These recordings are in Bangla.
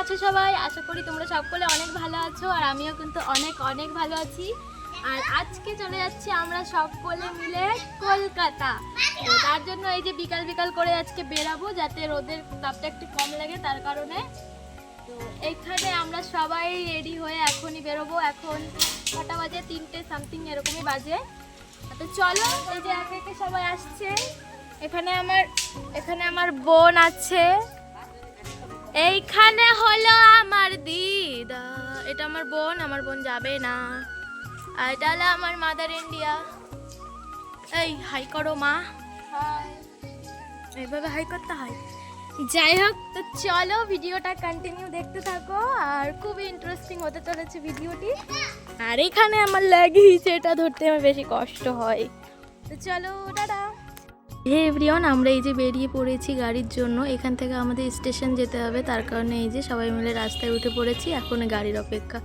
আছো সবাই? আশা করি তোমরা সকলে অনেক ভালো আছো আর আমিও কিন্তু অনেক অনেক ভালো আছি। আর আজকে চলে যাচ্ছি আমরা সকলে মিলে কলকাতা। তো তার জন্য এই যে বিকাল বিকাল করে আজকে বেরাবো যাতে রোদের তাপটা একটু কম লাগে তার কারণে। তো এইখানে আমরা সবাই রেডি হয়ে এখনই বেরোবো। এখন কটা বাজে, তিনটে সামথিং এরকমই বাজে। তো চলো, এই যে একে একে সবাই আসছে। এখানে আমার এখানে আমার বোন আছে। এইখানে হলো আমার দিদা। এটা আমার বোন আমার বোন যাবে না। আর এটা হলো আমার মাদার ইন্ডিয়া এই হাই করো মা। এইভাবে হাই করতে হয়। যাই হোক তো চলো ভিডিওটা কন্টিনিউ দেখতে থাকো। আর খুবই ইন্টারেস্টিং হতে চলেছে ভিডিওটি। আর এখানে আমার লাগিয়েছে এটা ধরতে আমার বেশি কষ্ট হয়। তো চলো টাটা। হে এভরিওয়ান, আমরা এই যে বেরিয়ে পড়েছি গাড়ির জন্য, এখান থেকে আমাদের স্টেশন যেতে হবে। তার কারণে এই যে সবাই মিলে রাস্তায় উঠে পড়েছি, এখন গাড়ির অপেক্ষা।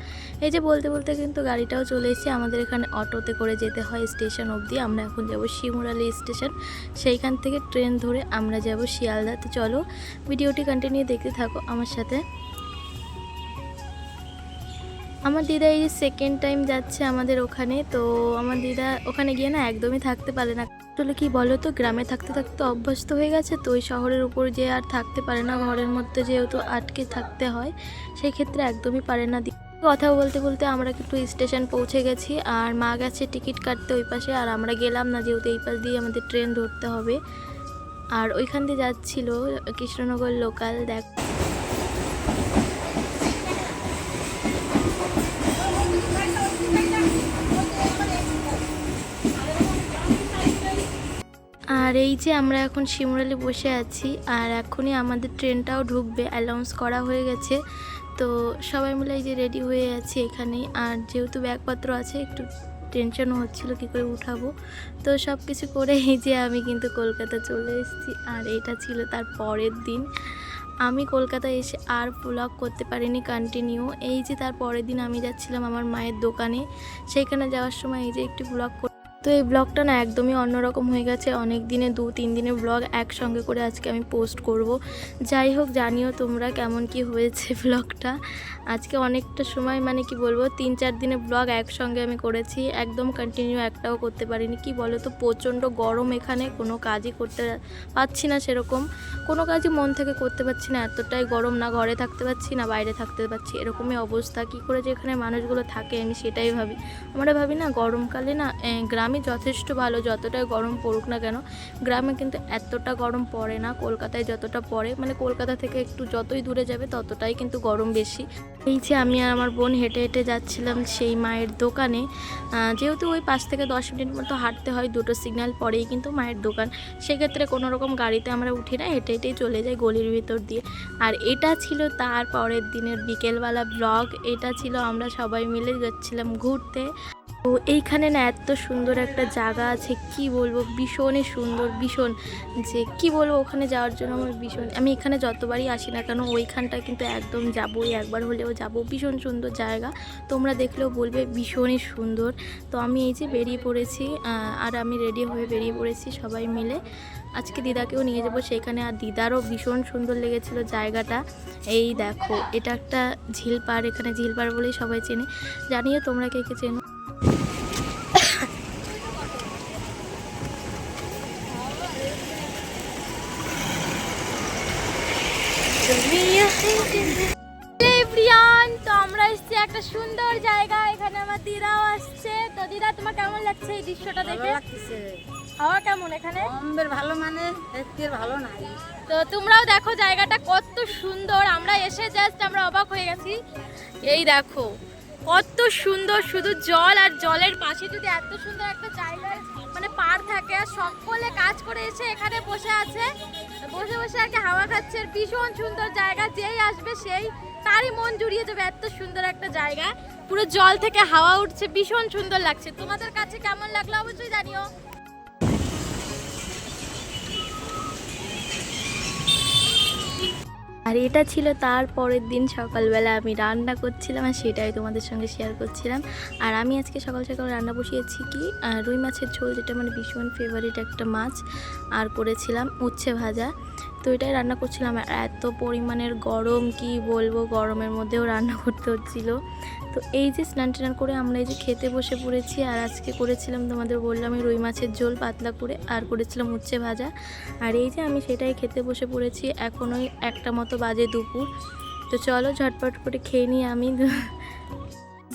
এই যে বলতে বলতে কিন্তু গাড়িটাও চলে এসেছে, আমাদের এখানে অটোতে করে যেতে হয় স্টেশন অবধি। আমরা এখন যাব শিমুরালি স্টেশন, সেইখান থেকে ট্রেন ধরে আমরা যাব শিয়ালদা তো চলো ভিডিওটি কন্টিনিউ দেখতে থাকো আমার সাথে। আমার দিদা এই সেকেন্ড টাইম যাচ্ছে আমাদের ওখানে, তো আমার দিদা ওখানে গিয়ে না একদমই থাকতে পারে না। আসলে কি বলো তো গ্রামে থাকতে থাকতে অভ্যস্ত হয়ে গেছে, তো ওই শহরের উপর যে আর থাকতে পারে না, ঘরের মধ্যে যেহেতু আটকে থাকতে হয় সেই ক্ষেত্রে একদমই পারে না। কথা বলতে বলতে আমরা একটু স্টেশন পৌঁছে গেছি, আর মা গেছে টিকিট কাটতে ওই পাশে, আর আমরা গেলাম না, যেহেতু এই পাশ দিয়ে আমাদের ট্রেন ধরতে হবে। আর ওইখান দিয়ে যাচ্ছিল কৃষ্ণনগর লোকাল দেখ আর এই যে আমরা এখন শিমুরালি বসে আছি, আর এখনই আমাদের ট্রেনটাও ঢুকবে অ্যানাউন্স করা হয়ে গেছে। তো সবাই মিলে এই যে রেডি হয়ে আছি এখানে আর যেহেতু ব্যাগপত্র আছে, একটু টেনশনও হচ্ছিল কী করে উঠাবো। তো সব কিছু করে এই যে আমি কিন্তু কলকাতা চলে এসেছি, আর এটা ছিল তার পরের দিন। আমি কলকাতায় এসে আর ব্লগ করতে পারিনি কন্টিনিউ এই যে তার পরের দিন আমি যাচ্ছিলাম আমার মায়ের দোকানে সেইখানে যাওয়ার সময় এই যে একটি ব্লগ তো এই ব্লগটা না একদমই অন্যরকম হয়ে গেছে। অনেক দিনে দু তিন দিনের ব্লগ একসঙ্গে করে আজকে আমি পোস্ট করব। যাই হোক জানিও তোমরা কেমন কি হয়েছে ব্লগটা আজকে অনেকটা সময় মানে কি বলব তিন চার দিনের ব্লগ একসঙ্গে আমি করেছি। একদম কন্টিনিউ একটাও করতে পারিনি। কি বলো তো প্রচণ্ড গরম এখানে কোনো কাজই করতে পারছি না সেরকম। কোনো কাজই মন থেকে করতে পারছি না। এতটাই গরম না ঘরে থাকতে পারছি না বাইরে থাকতে পারছি। এরকমই অবস্থা। কি করে যে এখানে মানুষগুলো থাকে আমি সেটাই ভাবি। আমরা ভাবি না গরমকালে না এ, গ্রামে যথেষ্ট ভালো, যতটাই গরম পড়ুক না কেন, গ্রামে কিন্তু এতটা গরম পড়ে না, কলকাতায় যতটা পড়ে মানে কলকাতা থেকে একটু যতই দূরে যাবে ততটাই কিন্তু গরম বেশি। এই যে আমি আর আমার বোন হেঁটে হেঁটে যাচ্ছিলাম সেই মায়ের দোকানে যেহেতু ওই পাঁচ থেকে দশ মিনিট মতো হাঁটতে হয়, দুটো সিগন্যাল পরেই কিন্তু মায়ের দোকান। সেক্ষেত্রে কোনো রকম গাড়িতে আমরা উঠি না, হেঁটে হেঁটেই চলে যাই গলির ভিতর দিয়ে। আর এটা ছিল তার পরের দিনের বিকেলবেলা ব্লগ, এটা ছিল আমরা সবাই মিলে যাচ্ছিলাম ঘুরতে। তো এইখানে না এত সুন্দর একটা জায়গা আছে, কি বলব? ভীষণই সুন্দর, ভীষণ যে কি বলব? ওখানে যাওয়ার জন্য আমার ভীষণ, আমি এখানে যতবারই আসি না কেন ওইখানটা কিন্তু একদম যাবোই, একবার হলেও যাব। ভীষণ সুন্দর জায়গা, তোমরা দেখলেও বলবে ভীষণই সুন্দর। তো আমি এই যে বেরিয়ে পড়েছি আর আমি রেডি হয়ে বেরিয়ে পড়েছি সবাই মিলে। আজকে দিদাকেও নিয়ে যাব, সেখানে আর দিদারও ভীষণ সুন্দর লেগেছিল জায়গাটা। এই দেখো, এটা একটা ঝিল পাড়, এখানে ঝিল পাড় বলেই সবাই চেনে। জানিও তোমরা কে কে চেনো? একটা সুন্দর জায়গা এখানে আমার দিদাও আসছে। তো দিদা তোমার কেমন লাগছে এই দৃশ্যটা দেখে? লাগতেছে। হাওয়া কেমন এখানে? কমের ভালো মানে এর ভালো নাই। তো তোমরাও দেখো জায়গাটা কত সুন্দর। আমরা এসে জাস্ট আমরা অবাক হয়ে গেছি। এই দেখো কত সুন্দর। শুধু জল আর জলের পাশে যদি এত সুন্দর একটা জায়গায় মানে পার থাকে আর সকলে কাজ করে এসে এখানে বসে আছে বসে বসে আর কি হাওয়া খাচ্ছে। ভীষণ সুন্দর জায়গা যেই আসবে সেই তারই মন জুড়িয়ে যাবে এত সুন্দর একটা জায়গা। পুরো জল থেকে হাওয়া উঠছে, ভীষণ সুন্দর লাগছে। তোমাদের কাছে কেমন লাগল অবশ্যই জানিও। আর এটা ছিল তার পরের দিন সকালবেলা আমি রান্না করছিলাম আর সেটাই তোমাদের সঙ্গে শেয়ার করছিলাম। আর আমি আজকে সকাল সকাল রান্না বসিয়েছি কি রুই মাছের ঝোল, যেটা মানে ভীষণ ফেভারিট একটা মাছ, আর করেছিলাম উচ্ছে ভাজা। তো এটাই রান্না করছিলাম আর এত পরিমাণের গরম, কি বলব, গরমের মধ্যেও রান্না করতে হচ্ছিল। তো এই যে স্নান টান করে আমরা এই যে খেতে বসে পড়েছি, আর আজকে করেছিলাম তোমাদের বললাম আমি রুই মাছের ঝোল পাতলা করে, আর করেছিলাম উচ্ছে ভাজা। আর এই যে আমি সেটাই খেতে বসে পড়েছি এখন ওই একটা মতো বাজে দুপুর। তো চলো ঝটপট করে খেয়ে নিই আমি।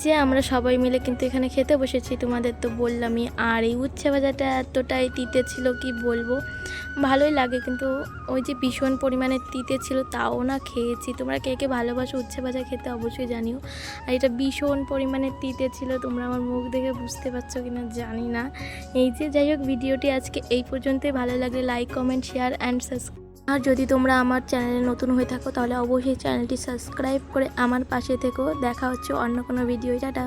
যে আমরা সবাই মিলে কিন্তু এখানে খেতে বসেছি। তোমাদের তো বললামই। আর এই উচ্ছে ভাজাটা এতটাই তিতে ছিল কি বলব? ভালোই লাগে কিন্তু ওই যে ভীষণ পরিমাণে তিতে ছিল তাও না খেয়েছি। তোমরা কে কে ভালোবাসো উচ্ছে ভাজা খেতে অবশ্যই জানিও। আর এটা ভীষণ পরিমাণে তিতে ছিল। তোমরা আমার মুখ দেখে বুঝতে পারছ কিনা জানি না। এই যে যাই হোক, ভিডিওটি আজকে এই পর্যন্তই। ভালো লাগলে like comment share and subscribe আর যদি তোমরা আমার চ্যানেলে নতুন হয়ে থাকো, তাহলে অবশ্যই চ্যানেলটি সাবস্ক্রাইব করে আমার পাশে থেকো। দেখা হচ্ছে অন্য কোনো ভিডিও টাটা।